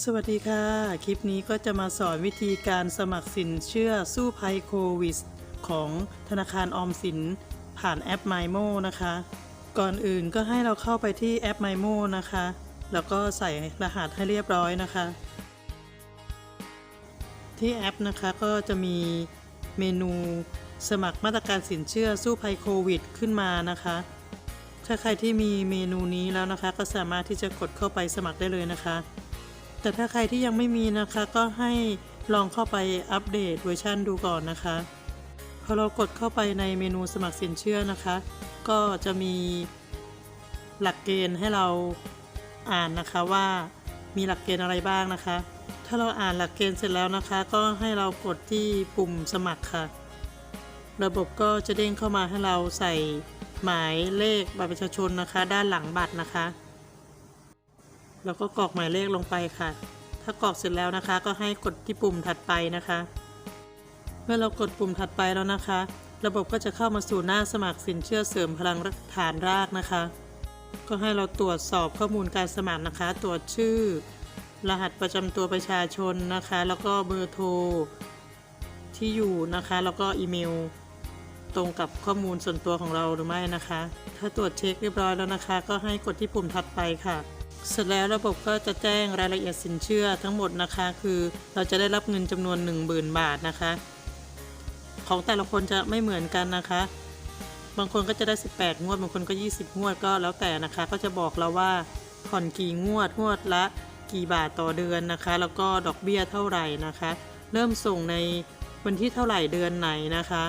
สวัสดีค่ะ คลิปนี้ก็จะมาสอนวิธีการสมัครสินเชื่อสู้ภัยโควิด ของธนาคารออมสิน ผ่านแอป MyMo นะคะ ก่อนอื่นก็ให้เราเข้าไปที่แอป MyMo นะคะ แล้วก็ใส่รหัสให้เรียบร้อยนะคะ ที่แอปนะคะก็จะมีเมนูสมัครมาตรการสินเชื่อสู้ภัยโควิด ขึ้นมานะคะ ถ้าใครที่มีเมนูนี้แล้วนะคะ ก็สามารถที่จะกดเข้าไปสมัครได้เลยนะคะ แต่ถ้าใครที่ยังไม่มีนะคะก็ให้ลองเข้าไปอัปเดตเวอร์ชันดูก่อนนะคะ พอเรากดเข้าไปในเมนูสมัครสินเชื่อนะคะ ก็จะมีหลักเกณฑ์ให้เราอ่านนะคะว่ามีหลักเกณฑ์อะไรบ้างนะคะ ถ้าเราอ่านหลักเกณฑ์เสร็จแล้วนะคะ ก็ให้เรากดที่ปุ่มสมัครค่ะ ระบบก็จะเด้งเข้ามาให้เราใส่หมายเลขบัตรประชาชนนะคะ ด้านหลังบัตรนะคะ แล้วก็กรอกหมายเลขลงไปค่ะ ถ้ากรอกเสร็จแล้วนะคะ ก็ให้กดที่ปุ่มถัดไปนะคะ เมื่อเรากดปุ่มถัดไปแล้วนะคะ ระบบก็จะเข้ามาสู่หน้าสมัครสินเชื่อเสริมพลังฐานรากนะคะ ก็ให้เราตรวจสอบข้อมูลการสมัครนะคะ ตรวจชื่อ รหัสประจำตัวประชาชนนะคะ แล้วก็เบอร์โทรที่อยู่นะคะ แล้วก็อีเมลตรงกับข้อมูลส่วนตัวของเราหรือไม่นะคะ ถ้าตรวจเช็คเรียบร้อยแล้วนะคะ ก็ให้กดที่ปุ่มถัดไปค่ะ เสร็จแล้วระบบก็จะแจ้งรายละเอียดสินเชื่อทั้งหมดนะคะ คือเราจะได้รับเงินจำนวน 1 0,000 บาทนะคะ ของแต่ละคนจะไม่เหมือนกันนะคะ บางคนก็จะได้ 18 งวด บางคนก็ 20 งวดก็แล้วแต่นะคะ ก็จะบอกเราว่าผ่อนกี่งวดงวดละกี่บาทต่อเดือนนะคะ แล้วก็ดอกเบี้ยเท่าไหร่นะคะ เริ่มส่งในวันที่เท่าไหร่เดือนไหนนะคะ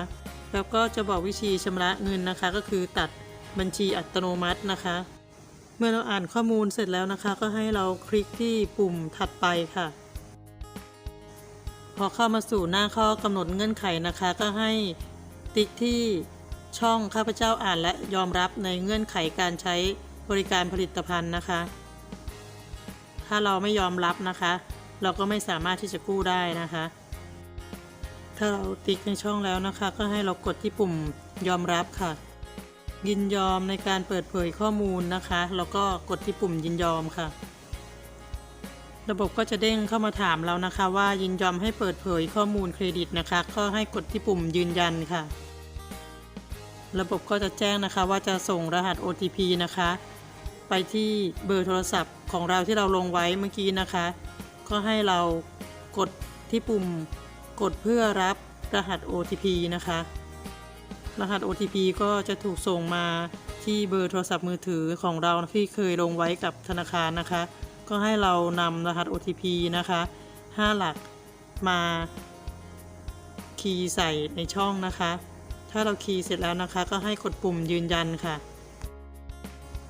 แล้วก็จะบอกวิธีชำระเงินนะคะ ก็คือตัดบัญชีอัตโนมัตินะคะ เมื่อเราอ่านข้อมูลเสร็จแล้วนะคะ ก็ให้เราคลิกที่ปุ่มถัดไปค่ะ พอเข้ามาสู่หน้าข้อกำหนดเงื่อนไขนะคะ ก็ให้ติ๊กที่ช่องข้าพเจ้าอ่านและยอมรับในเงื่อนไขการใช้บริการผลิตภัณฑ์นะคะ ถ้าเราไม่ยอมรับนะคะ เราก็ไม่สามารถที่จะกู้ได้นะคะ ถ้าเราติ๊กในช่องแล้วนะคะ ก็ให้เรากดที่ปุ่มยอมรับค่ะ ยินยอมในการเปิดเผยข้อมูลนะคะ แล้วก็กดที่ปุ่มยินยอมค่ะ ระบบก็จะเด้งเข้ามาถามเรานะคะว่ายินยอมให้เปิดเผยข้อมูลเครดิตนะคะ ก็ให้กดที่ปุ่มยืนยันค่ะ ระบบก็จะแจ้งนะคะว่าจะส่งรหัส OTP นะคะ ไปที่เบอร์โทรศัพท์ของเราที่เราลงไว้เมื่อกี้นะคะ ก็ให้เรากดที่ปุ่มกดเพื่อรับรหัส OTP นะคะ รหัส OTP ก็จะถูกส่งมาที่เบอร์โทรศัพท์มือถือของเราที่เคยลงไว้กับธนาคารนะคะ ก็ให้เรานำรหัส OTP นะคะ 5 หลักมาคีย์ใส่ในช่องนะคะ ถ้าเราคีย์เสร็จแล้วนะคะ ก็ให้กดปุ่มยืนยันค่ะ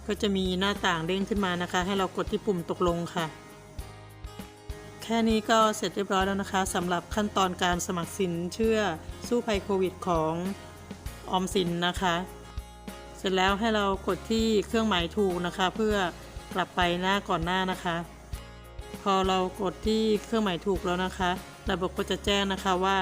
ก็จะมีหน้าต่างเด้งขึ้นมานะคะ ให้เรากดที่ปุ่มตกลงค่ะ แค่นี้ก็เสร็จเรียบร้อยแล้วนะคะสำหรับขั้นตอนการสมัครสินเชื่อสู้ภัยโควิดของ ออมสินนะคะ เสร็จแล้วให้เรากดที่เครื่องหมายถูกนะคะ เพื่อกลับไปหน้าก่อนหน้านะคะ พอเรากดที่เครื่องหมายถูกแล้วนะคะ ระบบก็จะแจ้งนะคะว่า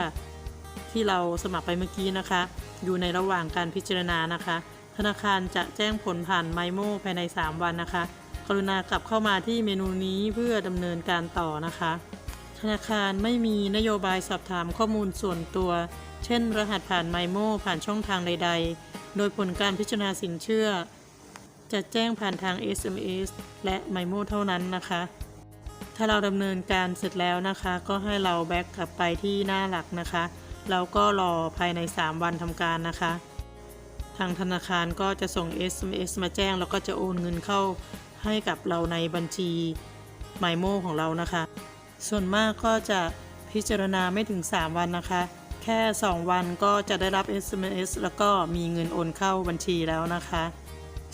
ที่เราสมัครไปเมื่อกี้นะคะ อยู่ในระหว่างการพิจารณานะคะ ธนาคารจะแจ้งผลผ่านไมโมภายใน 3 วันนะคะ กรุณากลับเข้ามาที่เมนูนี้เพื่อดำเนินการต่อนะคะ ธนาคารไม่มีนโยบายสอบถามข้อมูลส่วนตัว เช่น รหัสผ่านไมโมผ่านช่องทางใด ๆ โดยผลการพิจารณาสินเชื่อ จะแจ้งผ่านทาง SMS และไมโมเท่านั้นนะคะ ถ้าเราดำเนินการเสร็จแล้วนะคะ ก็ให้เราแบ็กกลับไปที่หน้าหลักนะคะ แล้วก็รอภายใน 3 วันทำการนะคะ ทางธนาคารก็จะส่ง SMS มาแจ้งแล้วก็จะโอนเงินเข้าให้กับเราในบัญชีไมโมของเรานะคะ ส่วนมากก็จะพิจารณาไม่ถึง 3 วันนะคะ แค่ 2 วันก็จะได้รับ SMS แล้วก็มีเงินโอนเข้าบัญชีแล้วนะคะ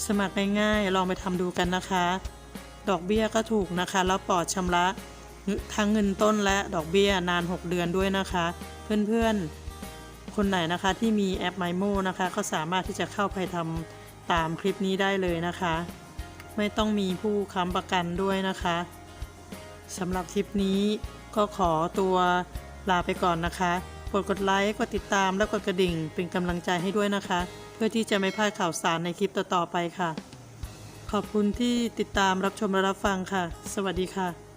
สมัครง่ายๆ ลองไปทำดูกันนะคะ ดอกเบี้ยก็ถูกนะคะ แล้วปลอดชำระทั้งเงินต้นและดอกเบี้ยนาน 6 เดือนด้วยนะคะ เพื่อนๆ คนไหนนะคะที่มีแอป MyMo นะคะ ก็สามารถที่จะเข้าไปทำตามคลิปนี้ได้เลยนะคะ ไม่ต้องมีผู้ค้ำประกันด้วยนะคะ สำหรับคลิปนี้ก็ขอตัวลาไปก่อนนะคะ กดกดไลค์ กดติดตาม และกดกระดิ่งเป็นกำลังใจให้ด้วยนะคะ เพื่อที่จะไม่พลาดข่าวสารในคลิปต่อๆไปค่ะ ขอบคุณที่ติดตามรับชมและรับฟังค่ะ สวัสดีค่ะ